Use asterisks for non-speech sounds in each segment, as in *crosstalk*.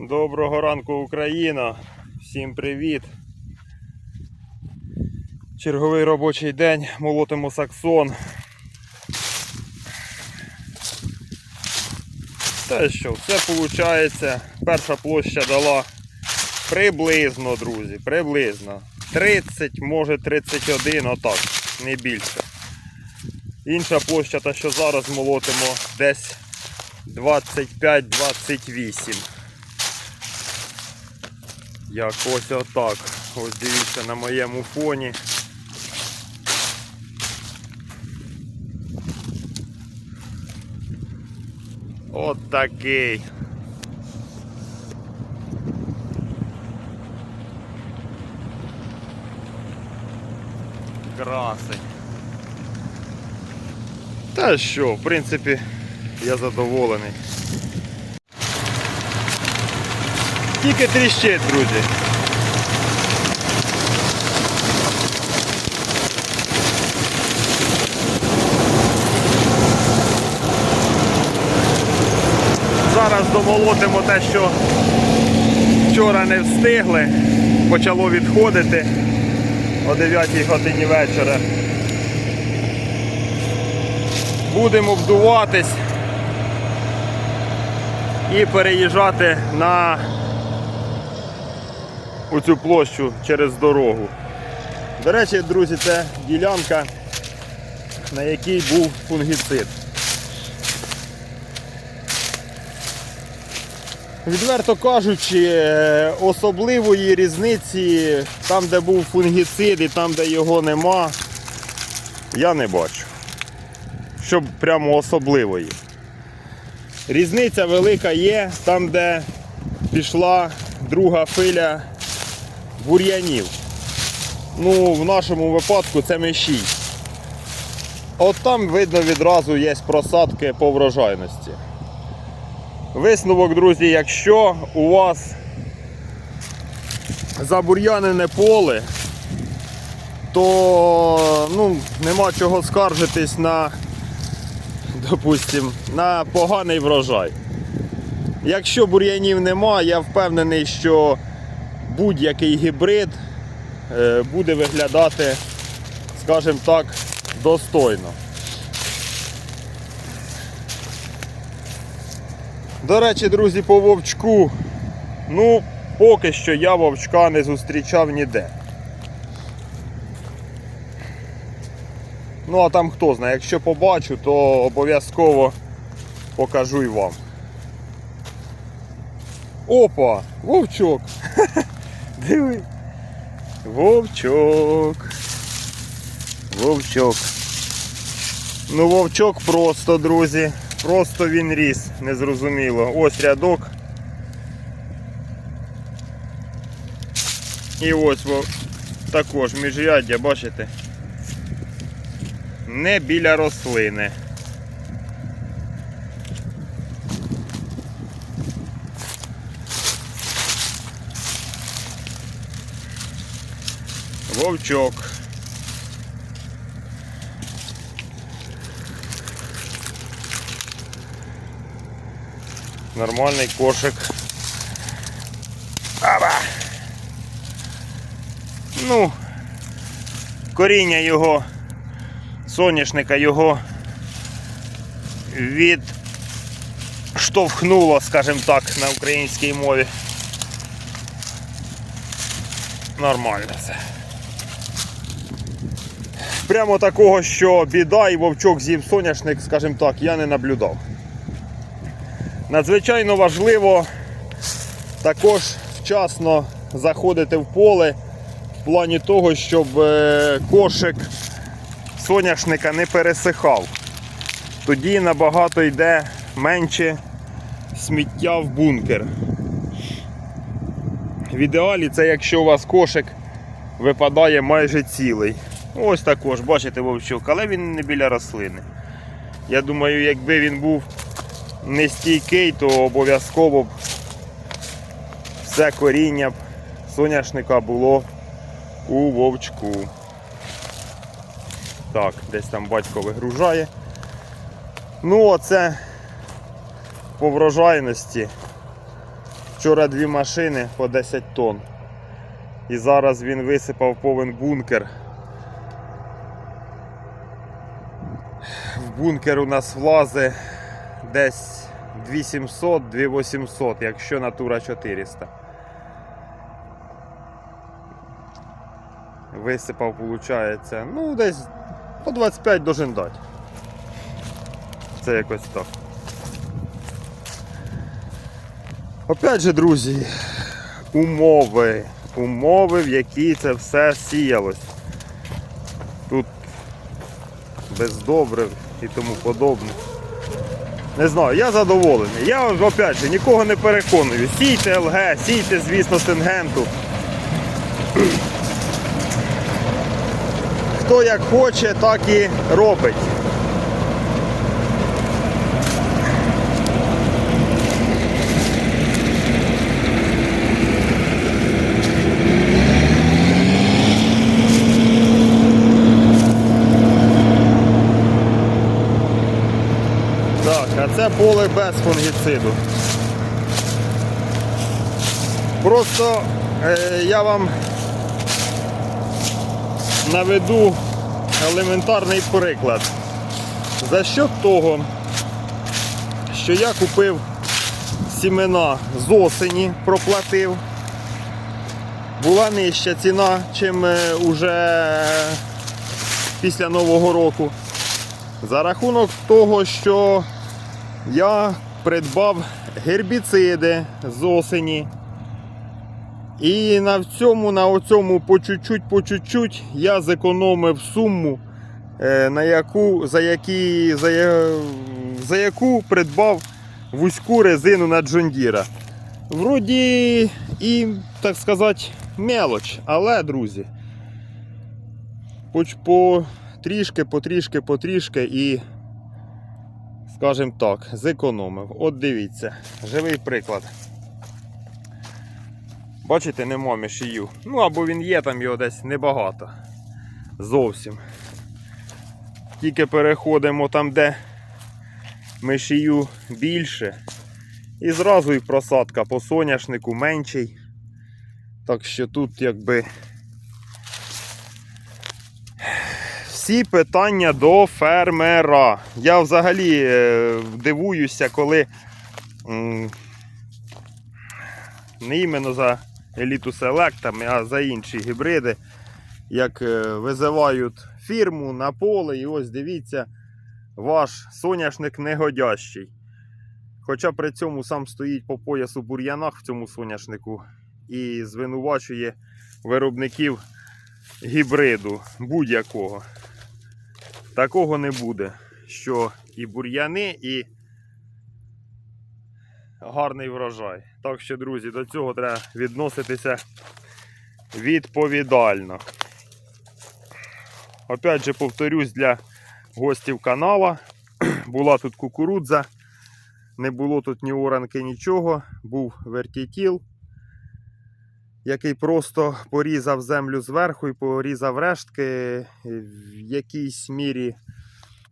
Доброго ранку, Україна! Всім привіт! Черговий робочий день, молотимо саксон. Та що, все виходить. Перша площа дала приблизно, друзі, приблизно. 30, може 31, отак, не більше. Інша площа, та що зараз молотимо, десь 25-28. Якось отак. Ось дивіться на моєму фоні. От такий. Красень. Та що, в принципі, я задоволений. Тільки тріщить, друзі. Зараз домолотимо те, що вчора не встигли. Почало відходити о 9 годині вечора. Будемо вдуватись і переїжджати на оцю площу через дорогу. До речі, друзі, це ділянка, на якій був фунгіцид. Відверто кажучи, е, особливої різниці там, де був фунгіцид і там, де його нема, я не бачу. Щоб прямо особливої. Різниця велика є там, де пішла друга хвиля бур'янів. Ну, в нашому випадку це мишій. От там видно відразу є просадки по врожайності. Висновок, друзі, якщо у вас забур'янене поле, то ну, нема чого скаржитись на, допустим, на поганий врожай. Якщо бур'янів нема, я впевнений, що будь-який гібрид е, буде виглядати, скажімо так, достойно. До речі, друзі, по вовчку, ну, поки що я вовчка не зустрічав ніде. Ну, а там хто знає, якщо побачу, то обов'язково покажу й вам. Опа! Вовчок! *laughs* Диви! Вовчок! Вовчок! Ну, вовчок просто, друзі. Просто він ріс, незрозуміло. Ось рядок. І ось во, також міжряддя, бачите? Не біля рослини. Вовчок. Нормальний кошик. Аба! Ну, коріння його, соняшника його відштовхнуло, скажімо так, на українській мові. Нормально все. Прямо такого, що біда і вовчок з'їв соняшник, скажімо так, я не наблюдав. Надзвичайно важливо також вчасно заходити в поле в плані того, щоб е, кошик соняшника не пересихав. Тоді набагато йде менше сміття в бункер. В ідеалі це якщо у вас кошик випадає майже цілий. Ось також, бачите, вовчок, але він не біля рослини. Я думаю, якби він був не стійкий, то обов'язково б все коріння б соняшника було у вовчку. Так, десь там батько вигружає. Ну, оце по врожайності Вчора дві машини по 10 тонн. І зараз він висипав повен бункер. Бункер у нас влазить десь 2700, 2800, якщо натура 400. Висипав, виходить, ну десь по 25 должен дати. Це якось так. Опять же, друзі, умови. Умови, в які це все сіялось. Тут без добрив і тому подобне. Не знаю, я задоволений. Я опять же нікого не переконую. Сійте ЛГ, сійте, звісно, Сингенту. Хто як хоче, так і робить. Так, а поле без фунгіциду. Просто е, я вам наведу елементарний приклад. За що того, що я купив сімена з осені, проплатив. Була нижча ціна, чим е, уже після Нового року. За рахунок того, що я придбав гербіциди з осені. І на цьому, на оцьому по чуть-чуть, по чуть-чуть я зекономив суму, е, на яку, за, які, за, за яку придбав вузьку резину на Джондіра. Вроді і, так сказати, мелоч, але, друзі, хоч по трішки, потрішки, потрішки і, скажімо так, зекономив. От дивіться, живий приклад. Бачите, нема мішію. Ну або він є, там його десь небагато. Зовсім. Тільки переходимо там, де мишію більше. І зразу і просадка по соняшнику менший. Так що тут якби всі питання до фермера. Я взагалі е, дивуюся, коли не іменно за еліту селектами, а за інші гібриди, як е, визивають фірму на поле, і ось дивіться, ваш соняшник негодящий. Хоча при цьому сам стоїть по поясу бур'янах в цьому соняшнику і звинувачує виробників гібриду будь-якого. Такого не буде, що і бур'яни, і гарний врожай. Так що, друзі, до цього треба відноситися відповідально. Опять же, повторюсь для гостів канала. *clears throat* Була тут кукурудза, не було тут ні оранки, нічого. Був вертітіл, який просто порізав землю зверху і порізав рештки, в якійсь мірі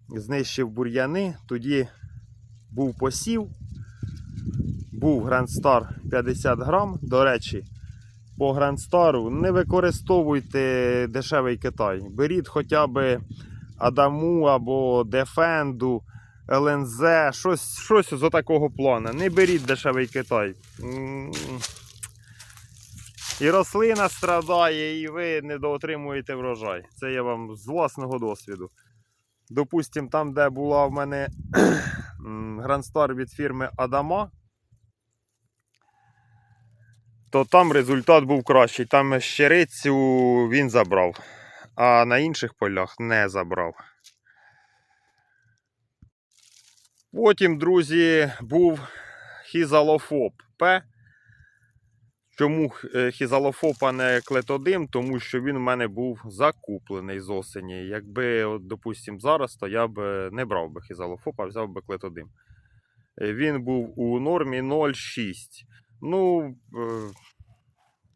знищив бур'яни. Тоді був посів, був Grand Star 50 грам. До речі, по Grand Star не використовуйте дешевий Китай. Беріть хоча б Адаму або Дефенду, ЛНЗ, щось, щось з такого плану. Не беріть дешевий Китай. І рослина страдає, і ви недоотримуєте врожай. Це я вам з власного досвіду. Допустим, там, де була в мене *clears throat* Grand від фірми Адама, то там результат був кращий. Там щирицю він забрав, а на інших полях не забрав. Потім, друзі, був хізалофоб П. Чому е, хізалофоб, а не клетодим? Тому що він в мене був закуплений з осені. Якби, от, допустим, зараз, то я б е, не брав би хізалофоб, а взяв би клетодим. Е, Він був у нормі 0,6. Ну,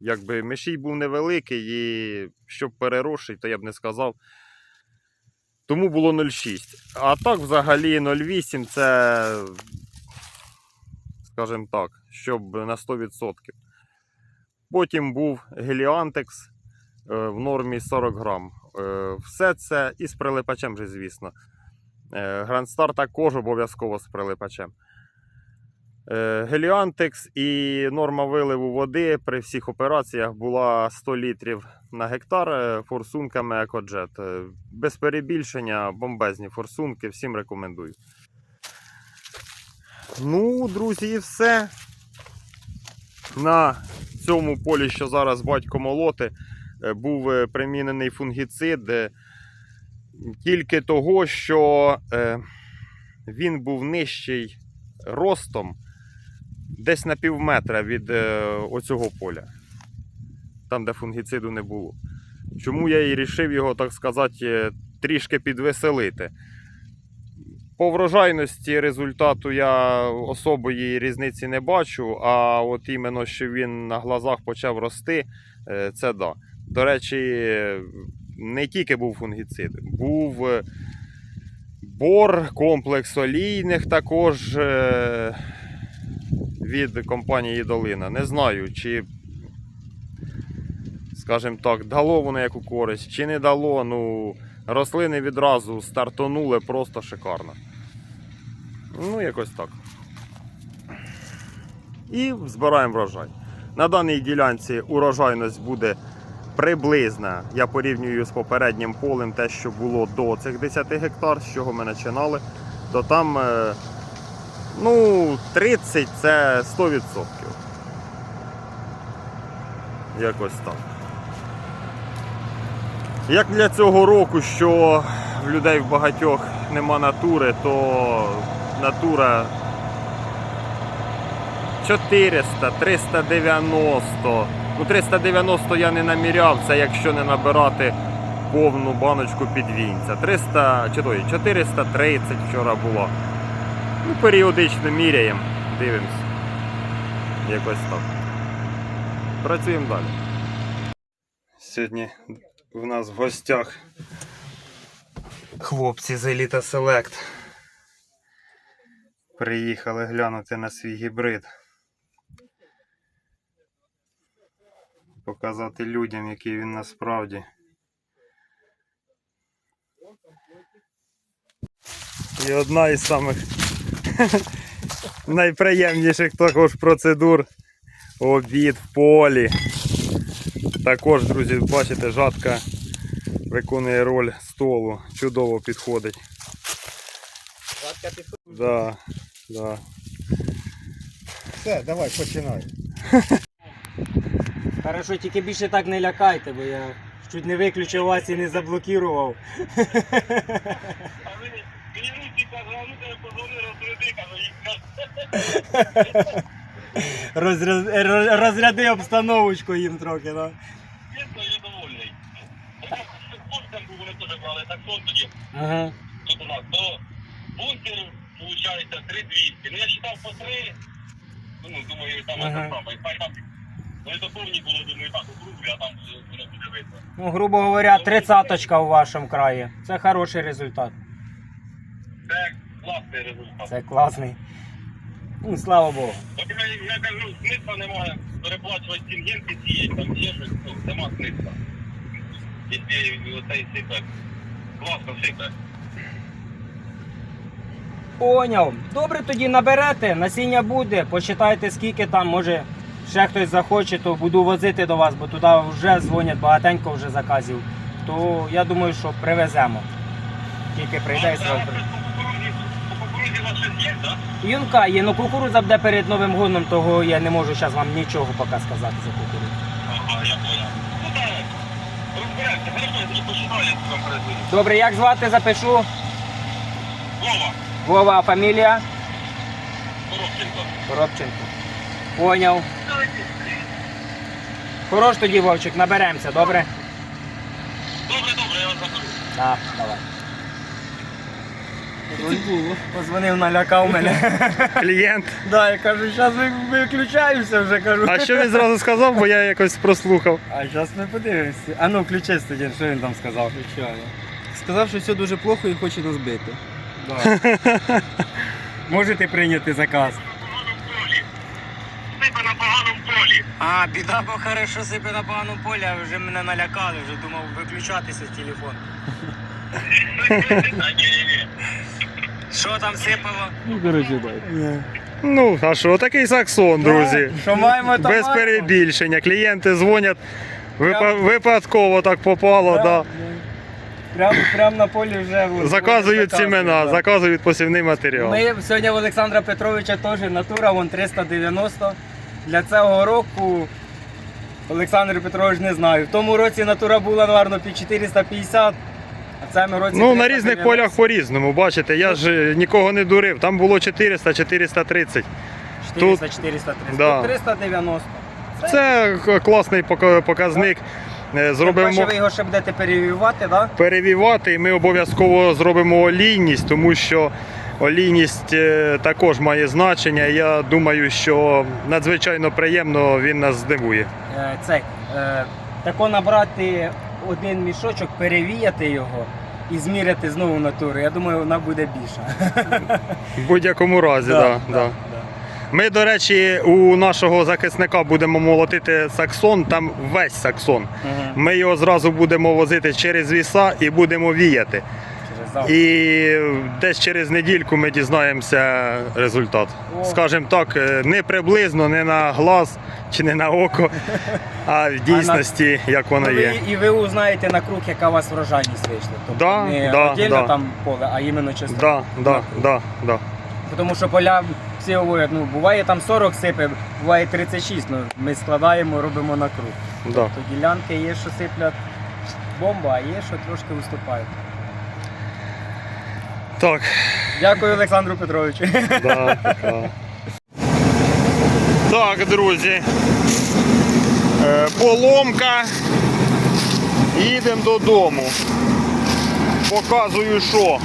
якби мишій був невеликий і щоб переросший, то я б не сказав. Тому було 0,6. А так, взагалі, 0,8 це, скажімо так, щоб на 100%. Потім був геліантекс е, в нормі 40 грам. Е, Все це і з прилипачем же, звісно. Е, Грандстар також обов'язково з прилипачем. Е, Геліантекс і норма виливу води при всіх операціях була 100 літрів на гектар е, форсунками Екоджет. Е, Без перебільшення, бомбезні форсунки, всім рекомендую. Ну, друзі, і все. На цьому полі, що зараз батько молоти, е, був е, примінений фунгіцид е, тільки того, що він був нижчий ростом десь на пів метра від оцього поля, там, де фунгіциду не було. Чому я і рішив його, так сказати, трішки підвеселити. По врожайності результату я особої різниці не бачу, а от іменно, що він на глазах почав рости, е, це да. До речі, не тільки був фунгіцид, був е, бор, комплекс олійних також е, від компанії Долина. Не знаю, чи, скажімо так, дало воно яку користь, чи не дало. Ну, рослини відразу стартонули просто шикарно. Ну, якось так. І збираємо врожай. На даній ділянці урожайність буде приблизна. Я порівнюю з попереднім полем те, що було до цих 10 гектар, з чого ми починали, то там е, ну, 30 це 100%. Якось так. Як для цього року, що в людей в багатьох нема натури, то натура 400, 390. Ну, 390 я не наміряв, це якщо не набирати повну баночку підвінця. 300, чи той, 430 вчора було. Ну, періодично міряємо, дивимося. Якось так. Працюємо далі. Сьогодні в нас в гостях хлопці з Elite Select. Приїхали глянути на свій гібрид. Показати людям, який він насправді. І одна із самих *laughs* найприємніших також процедур обід в полі. Також, друзі, бачите, жатка виконує роль столу. Чудово підходить. Да, да. Все, давай, починай. *laughs* Хорошо, тільки більше так не лякайте, бо я чуть не виключив вас і не заблокував. *laughs* Розряди обстановочку їм трохи, да? Чесно, я довольний. Хлопцям був вони теж брали таксон тоді Ага. тут. То бункер, виходить, 3200. Ну я считав по 3. Ну, думаю, там Ага. ага. саме. Хай там вони то повні було, думаю, так округлі, а там воно буде видно. Ну, грубо говоря, тридцаточка у вашому краї. Це хороший результат. Це класний результат. Це класний. Ну, слава Богу. От я, я кажу, смисла немає переплачувати стінгенки цієї, там ще щось, ну, нема смисла. Якщо оцей сипе, класно. Поняв. Добре тоді наберете, насіння буде, почитайте скільки там, може ще хтось захоче, то буду возити до вас, бо туди вже дзвонять багатенько вже заказів. То я думаю, що привеземо. Тільки прийде і зразу. Юнка є, ну кукурудза буде перед Новим годом, того я не можу зараз вам нічого поки сказати за кукурудзу. Ага, я понял. Ну так, розберемося. Хорошо, я тоді починаю, я вам перезвоню. Добре, як звати запишу? Вова, Вова, а фамілія? Коробченко. Коробченко. Поняв. Хорош тоді, Вовчик, наберемося, добре? Добре, добре, я вас заберу. Так, давай. Позвонив, налякав мене. Клієнт. Да, я кажу, зараз виключаюся вже кажу. А що він зразу сказав, бо я якось прослухав. А зараз ми подивимося. А ну включи студент, що він там сказав. Звичайно. Сказав, що все дуже плохо і хоче нас бити. *laughs* Можете прийняти заказ. полі. А, біда, бо хорошо сипе на поганому полі, а вже мене налякали, вже думав виключатися телефон. А, *laughs* ні, ні, ні. Що там сипало? Ну, коротше, так. Ну, а що, такий саксон, друзі. Що маємо, то Без маємо. перебільшення. Клієнти дзвонять. випа- Прям- випадково так попало, Да, да. Прям, прям на полі вже от, Заказують заказують, сімена, да. заказують посівний матеріал. Ми сьогодні в Олександра Петровича теж натура, вон 390. Для цього року Олександр Петрович не знаю. В тому році натура була, напевно, під 450, а в цьому році. Ну, на 390. різних полях по-різному, бачите, я ж е, нікого не дурив. Там було 400, 430. 400, 430. Да. Тут 390. Це класний пока- показник. Е, Зробимо ви його ще будете перевівати, так? Да? перевівати, і ми обов'язково зробимо олійність, тому що олійність е, також має значення. Я думаю, що надзвичайно приємно він нас здивує. Е, Цей, е, тако набрати один мішочок, перевіяти його і зміряти знову натуру. Я думаю, вона буде більша. В будь-якому разі, да, да, да. Ми, до речі, у нашого захисника будемо молотити саксон, там весь саксон. Мгм. Ми його зразу будемо возити через віса і будемо віяти. Через завтра. І десь через недільку ми дізнаємося результат. О. Скажімо так, е, не приблизно, не на глаз чи не на око, а в дійсності, як воно Ну, є. І ви узнаєте на круг, яка у вас врожайність вийшла. Тобто Да, не да, да. там поле, а іменно чисто. Да, да, да, да. Тому що поля всі говорять, ну буває там 40 сипе, буває 36. Ну ми складаємо, робимо на круг. да. То ділянки є, що сиплять бомба, а є, що трошки виступають. Так, Дякую Олександру Петровичу. да, да. Так, друзі. Е, Поломка. Їдемо додому. Показую, що.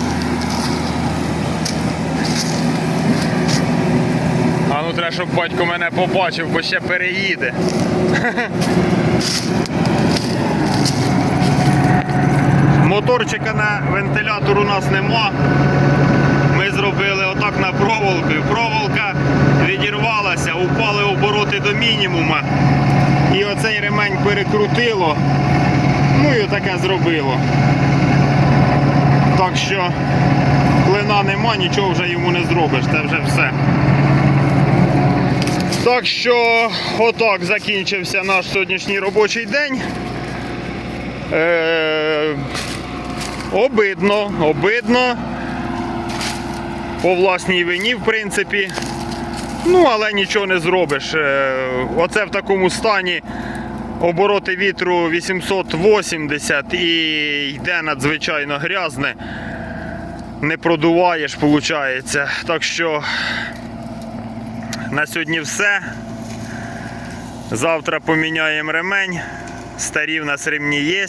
А ну треба, щоб батько мене побачив, бо ще переїде. *laughs* Моторчика на вентилятор у нас нема. Ми зробили отак на проволоку. Проволока відірвалася, упали обороти до мінімума. І оцей ремень перекрутило. Ну і отаке зробило. Так що клина нема, нічого вже йому не зробиш, це вже все. Так що отак закінчився наш сьогоднішній робочий день. Е, обидно, обидно по власній вині, в принципі. Ну, але нічого не зробиш. Е, Оце в такому стані обороти вітру 880 і йде надзвичайно грязне. Не продуваєш, виходить. Так що на сьогодні все. Завтра поміняємо ремень. Старі в нас ремні є.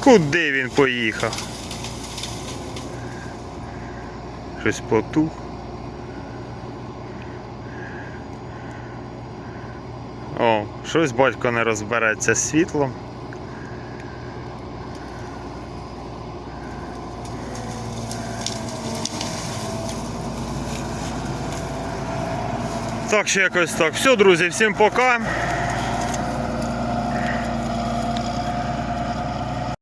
Куди він поїхав? Щось потух. О, щось батько не розбереться з світлом. Так що якось так. Все, друзі, всім пока.